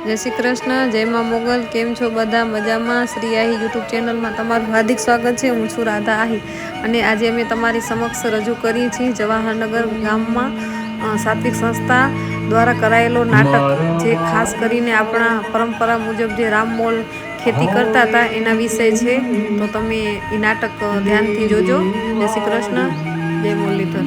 જય શ્રી કૃષ્ણ, જય માં મોગલ, કેમ છો બધા? મજામાં? શ્રી આહી યુટ્યુબ ચેનલમાં તમારું હાર્દિક સ્વાગત છે. હું છું રાધા આહી. અને આજે અમે તમારી સમક્ષ રજૂ કરીએ છીએ જવાહરનગર ગામમાં સાત્વિક સંસ્થા દ્વારા કરાયેલો નાટક જે ખાસ કરીને આપણા પરંપરા મુજબ જે રામમોલ ખેતી કરતા હતા, એના વિશે છે. તો તમે એ નાટક ધ્યાનથી જોજો. જય શ્રી કૃષ્ણ. જય મુરલીધર.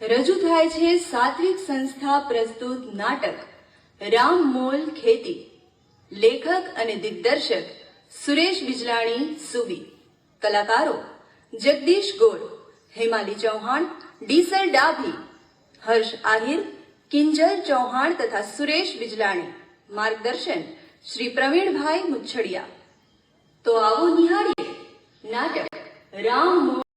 રજૂ થાય છે સાત્વિક સંસ્થા પ્રસ્તુત નાટક, રામ મોલ ખેતી. લેખક અને દિગ્દર્શક સુરેશ બિજલાણી સુબી કલાકારો, જગદીશ ગોળ, હેમાલી ચૌહાણ, ડીસર ડાભી, હર્ષ આહિર, કિંજલ ચૌહાણ તથા સુરેશ બિજલાણી. માર્ગદર્શન, શ્રી પ્રવીણભાઈ મુચ્છડિયા. તો આવો નિહાળીએ નાટક, રામ મોલ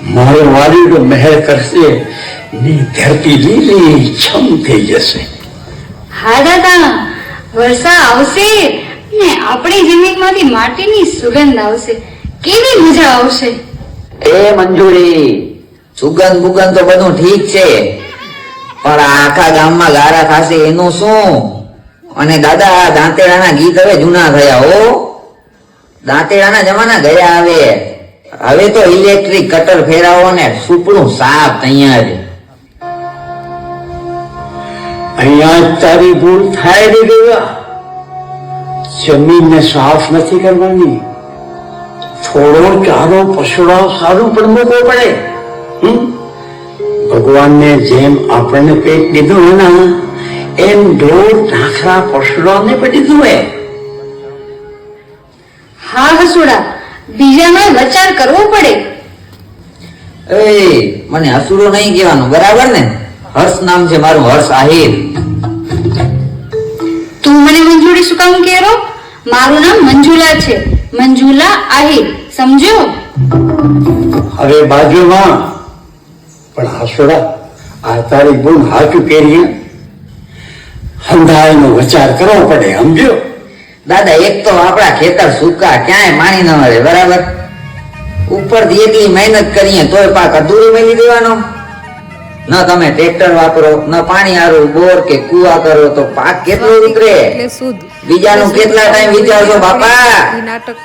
મારો વાલીડો મહેર કરશે ની ધરતી લીલી છમ થઈ જશે. હા દાદા વર્ષા આવશે ને આપણી જમીનમાંથી માટીની સુગંધ આવશે. કેવી મજા આવશે? એ મંજુરી સુગંધ બુગંધ તો બધું ઠીક છે. પણ આ આખા ગામમાં ગારા ખાશે એનું શું? અને દાદા દાંતેડાના ગીત હવે જૂના થયા હો. દાંતેડાના જમાના ગયા હવે. હવે તો ઇલેક્ટ્રિક કટર ફેરાવો ને સુપડું સાફ તૈયાર અહીંયા તારી ભૂલ થાય રે દેવા. જમીનને સાફ નથી કરવાની. થોડો ચારો પશુડો સારું પણ મૂકવો પડે? ભગવાનને જેમ આપણને પેટ દીધું ને, એમ ઢોર ઢાંખરા પશુડોને પણ દીધું હે. હા હસુડા બીજાનો વિચાર કરવો પડે. એ મને હસુડો નહીં કહેવાનું બરાબર ને? હર્ષ નામ છે મારું હર્ષ આહિર. તું મને મંજૂરી શું કામ કેરો મારું નામ મંજુલા છે. મંજુલા આહિર સમજો? હવે બાજુમાં પણ હસુડા આ તારી બહુ હાચું કેરીએ હંધાઈનો વિચાર કરવો પડે સમજ્યો? દાદા એક તો આપણા ખેતર સૂકા ક્યાંય પાણી ન મળે બરાબર? ઉપરથી એટલી મહેનત કરીએ તોય પાક અધૂરું મેલી દેવાનો. ન તમે ટ્રેક્ટર વાપરો ન પાણી આરો બોર કે કુવા કરો તો પાક કેટલો ઉતરે બીજાનું કેટલા ટાઈમ વિચારશો બાપા? નાટક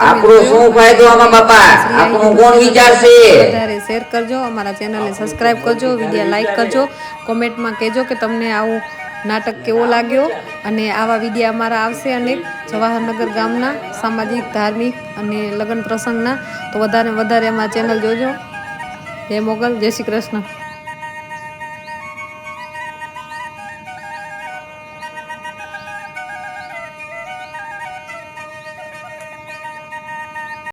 આપણો શું ફાયદો આમાં બાપા? આપણું કોણ વિચારશે? વધારે શેર કરજો અમારા ચેનલને સબસ્ક્રાઇબ કરજો વીડિયો લાઈક કરજો કોમેન્ટમાં કહેજો કે તમને આવું નાટક કેવો લાગ્યો અને આવા વિડીયા અમારા આવશે અને જવાહરનગર ગામના સામાજિક, ધાર્મિક અને લગ્ન પ્રસંગના તો વધારે વધારે અમારા ચેનલ જોજો. જય મોગલ, જય શ્રી કૃષ્ણ.